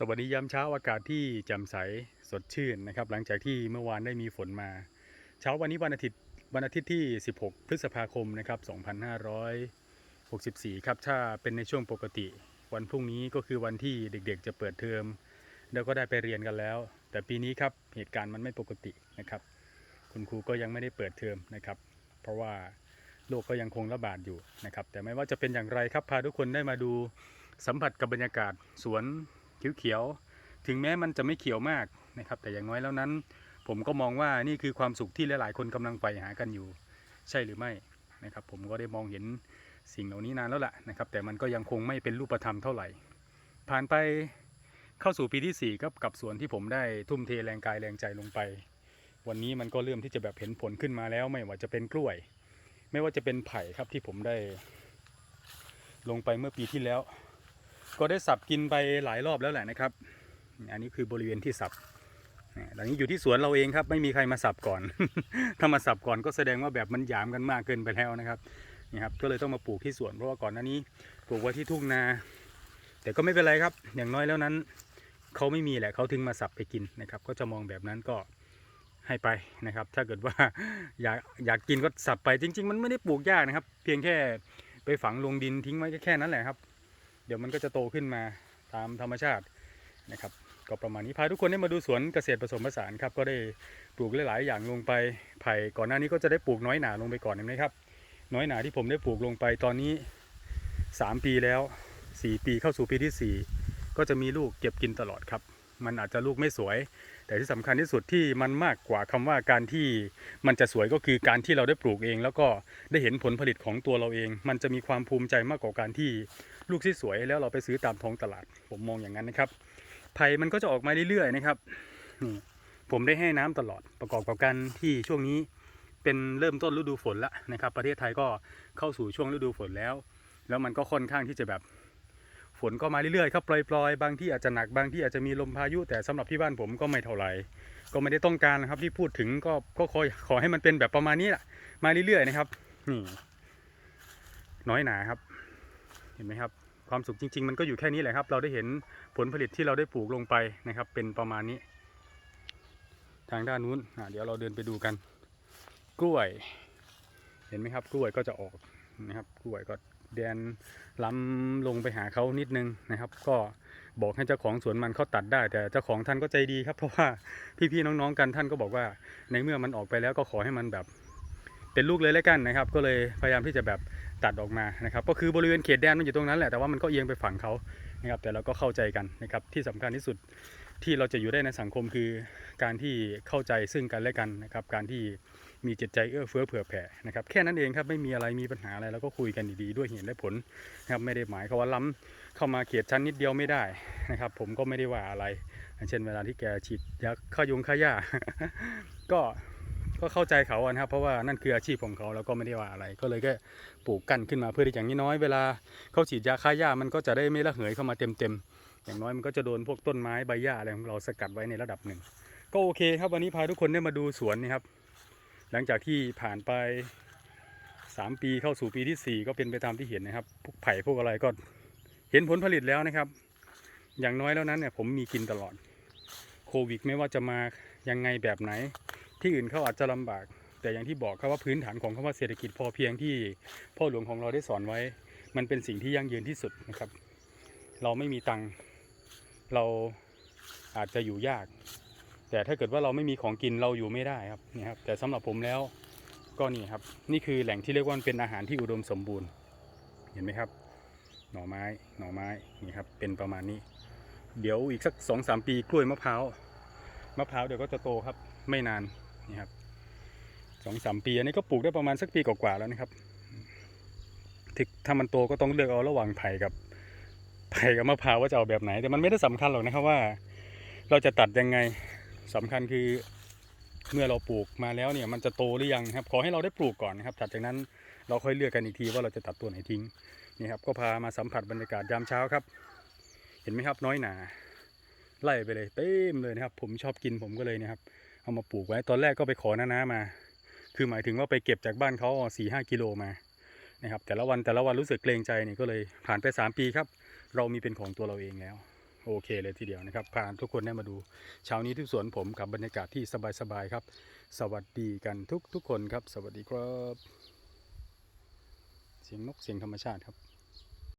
สวัสดียามเช้าอากาศที่แจ่มใสสดชื่นนะครับ หลังจากที่เมื่อวานได้มีฝนมา เช้าวันนี้วันอาทิตย์วันอาทิตย์ที่ 16 พฤษภาคมนะครับ 2564 ครับถ้าเป็นในช่วงปกติ วันพรุ่งนี้ก็คือวันที่เด็กๆ จะเปิดเทอม แล้วก็ได้ไปเรียนกันแล้ว แต่ปีนี้ครับเหตุการณ์มันไม่ปกตินะครับ คุณครูก็ยังไม่ได้เปิดเทอมนะครับ เพราะว่าโรคก็ยังคงระบาดอยู่นะครับ แต่ไม่ว่าจะเป็นอย่างไรครับพาทุกคนได้มาดูสัมผัสกับบรรยากาศสวน เขียวๆถึงแม้มันจะไม่เขียวมากนะครับ แต่อย่างน้อยแล้วนั้น ผมก็มองว่านี่คือความสุขที่หลาย ๆ คนกำลังใฝ่หากันอยู่ ใช่หรือไม่นะครับ ผมก็ได้มองเห็นสิ่งเหล่านี้นานแล้วล่ะนะครับ แต่มันก็ยังคงไม่เป็นรูปธรรมเท่าไหร่ ผ่านไปเข้าสู่ปีที่4ครับกับสวนที่ผมได้ทุ่มเทแรงกายแรงใจลงไป วันนี้มันก็เริ่มที่จะแบบเห็นผลขึ้นมาแล้วไม่ว่าจะเป็นกล้วย ไม่ว่าจะเป็นไผ่ครับที่ผมได้ ลงไปเมื่อปีที่แล้ว ก็ได้สับกินไปหลายรอบแล้วแหละนะครับ อันนี้คือบริเวณที่สับเนี่ยหลังนี้อยู่ที่สวนเราเองครับ ไม่มีใครมาสับก่อน ถ้ามาสับก่อนก็แสดงว่าแบบมันหยามกันมากเกินไปแล้วนะครับนี่ครับ ก็เลยต้องมาปลูกที่สวนเพราะว่าก่อนหน้านี้ปลูกไว้ที่ทุ่งนา แต่ก็ไม่เป็นไรครับ อย่างน้อยแล้วนั้นเขาไม่มีแหละเขาถึงมาสับไปกินนะครับ ก็จะมองแบบนั้นก็ให้ไปนะครับ ถ้าเกิดว่าอยากอยากกินก็สับไปจริง ๆ มันไม่ได้ปลูกยากนะครับ เพียงแค่ไปฝังลงดินทิ้งไว้แค่นั้นแหละครับ เดี๋ยวมันก็จะโตขึ้นมาตามธรรมชาตินะครับ ก็ประมาณนี้พาทุกคนได้มาดูสวนเกษตรผสมผสานครับ ก็ได้ปลูกหลาย ๆ อย่างลงไปไผ่ก่อนหน้านี้ก็จะได้ปลูกน้อยหนาลงไปก่อนเห็นไหมครับ น้อยหนาที่ผมได้ปลูกลงไปตอนนี้ 3 ปีแล้ว 4 ปีเข้าสู่ปีที่ 4 ก็จะมีลูกเก็บกินตลอดครับ มันอาจจะลูกไม่สวย แต่ที่สำคัญที่สุดที่มันมากกว่าคำว่าการที่มันจะสวยก็คือการที่เราได้ปลูกเอง แล้วก็ได้เห็นผลผลิตของตัวเราเอง มันจะมีความภูมิใจมากกว่าการที่ลูกที่สวยแล้วเราไปซื้อตามท้องตลาด ผมมองอย่างนั้นนะครับไผ่มันก็จะออกมาเรื่อยๆนะครับนี่ผมได้ให้น้ำตลอดประกอบกับการที่ช่วงนี้เป็นเริ่มต้นฤดูฝนแล้วนะครับ ประเทศไทยก็เข้าสู่ช่วงฤดูฝนแล้ว แล้วมันก็ค่อนข้างที่จะแบบ ฝนก็มาเรื่อยๆครับปล่อยๆ บางที่อาจจะหนักบางที่อาจจะมีลมพายุ แต่สำหรับที่บ้านผมก็ไม่เท่าไหร่ก็ไม่ได้ต้องการนะครับที่พูดถึงก็ก็ขอขอให้มันเป็นแบบประมาณนี้แหละมาเรื่อยๆนะครับนี่น้อยหนาครับ เห็นไหมครับ ความสุขจริง ๆ มันก็อยู่แค่นี้แหละครับ เราได้เห็นผลผลิตที่เราได้ปลูกลงไปนะครับ เป็นประมาณนี้ ทางด้านนู้นเดี๋ยวเราเดินไปดูกัน กล้วย เห็นไหมครับ กล้วยก็จะออกนะครับ กล้วยก็ แดนล้ำลงไปหาเขานิดนึงนะครับ ก็บอกให้เจ้าของสวนมันเขาตัดได้ แต่เจ้าของท่านก็ใจดีครับเพราะว่าพี่ๆน้องๆกันท่านก็บอกว่า ในเมื่อมันออกไปแล้วก็ขอให้มันแบบเป็นลูกเลยแล้วกันนะครับ ก็เลยพยายามที่จะแบบตัดออกมานะครับ ก็คือบริเวณเขตแดนมันอยู่ตรงนั้นแหละแต่ว่ามันก็เอียงไปฝั่งเขานะครับ แต่เราก็เข้าใจกันนะครับที่สำคัญที่สุด ที่เราจะอยู่ได้ในสังคมคือการที่เข้าใจซึ่งกันและกันนะครับ การที่มีจิตใจเอื้อเฟื้อเผื่อแผ่นะครับ แค่นั้นเองครับไม่มีอะไรมีปัญหาอะไรเราก็คุยกันดีๆด้วยเหตุและผลนะครับไม่ได้หมายเขาว่าล้ำเข้ามาเขตชั้นนิดเดียวไม่ได้นะครับ ผมก็ไม่ได้ว่าอะไร เช่นเวลาที่แกฉีดยาฆ่ายุงฆ่าหญ้าก็ก็เข้าใจเขาอะนะครับ เพราะว่านั่นคืออาชีพของเขาแล้วก็ไม่ได้ว่าอะไร ก็เลยแค่ปลูกกั้นขึ้นมาเพื่อที่อย่างน้อยเวลาเขาฉีดยาฆ่าหญ้ามันก็จะได้ไม่ระเหยเข้ามาเต็มๆ อย่างน้อยมันก็จะโดนพวกต้นไม้ใบหญ้าอะไรของเราสกัดไว้ในระดับหนึ่ง ก็โอเคครับวันนี้พาทุกคนได้มาดูสวนนี่ครับ หลังจากที่ผ่านไป 3 ปีเข้าสู่ปีที่ 4 ก็เป็นไปตามที่เห็นนะครับพวกไผ่พวกอะไรก็เห็นผลผลิตแล้วนะครับ อย่างน้อยแล้วนั้นเนี่ยผมมีกินตลอดโควิดไม่ว่าจะมายังไงแบบไหน ที่อื่นเขาอาจจะลำบาก แต่อย่างที่บอกครับว่าพื้นฐานของคำว่าเศรษฐกิจพอเพียงที่พ่อหลวงของเราได้สอนไว้ มันเป็นสิ่งที่ยั่งยืนที่สุดนะครับ เราไม่มีตังค์ เราอาจจะอยู่ยาก แต่ถ้าเกิดว่าเราไม่มีของกินเราอยู่ไม่ได้ครับนี่ครับ แต่สำหรับผมแล้วก็นี่ครับ นี่คือแหล่งที่เรียกว่าเป็นอาหารที่อุดมสมบูรณ์ เห็นไหมครับ หน่อไม้หน่อไม้นี่ครับ เป็นประมาณนี้ เดี๋ยวอีกสักสองสามปีกล้วยมะพร้าวมะพร้าวเดี๋ยวก็จะโตครับ ไม่นานนี่ครับสองสามปีอันนี้ก็ปลูกได้ประมาณสักปีกว่าๆแล้วนะครับถ้ามันโตก็ต้องเลือกเอาระหว่างไผ่กับ ไผ่กับมะพร้าวว่าจะเอาแบบไหน แต่มันไม่ได้สำคัญหรอกนะครับว่า เราจะตัดยังไงสำคัญคือเมื่อเราปลูกมาแล้วเนี่ยมันจะโตหรือยังครับ ขอให้เราได้ปลูกก่อนนะครับถัดจากนั้นเราค่อยเลือกกันอีกทีว่าเราจะตัดตัวไหนทิ้งนี่ครับก็พามาสัมผัสบรรยากาศยามเช้าครับ เห็นไหมครับน้อยหนาไล่ไปเลยเต็มเลยนะครับ ผมชอบกินผมก็เลยนะครับ เอามาปลูกไว้ตอนแรกก็ไปขอน้านามา คือหมายถึงว่าไปเก็บจากบ้านเขาสี่ห้ากิโลมานะครับแต่ละวันแต่ละวันรู้สึกเกรงใจนี่ก็เลยผ่านไปสามปีครับ เรามีเป็นของตัวเราเองแล้ว โอเคเลยทีเดียวนะครับพาทุกคนได้มาดูเช้านี้ที่สวนผมกับบรรยากาศที่สบายๆครับ สวัสดีกันทุกทุกๆคนครับ สวัสดีครับ เสียงนกเสียงธรรมชาติครับ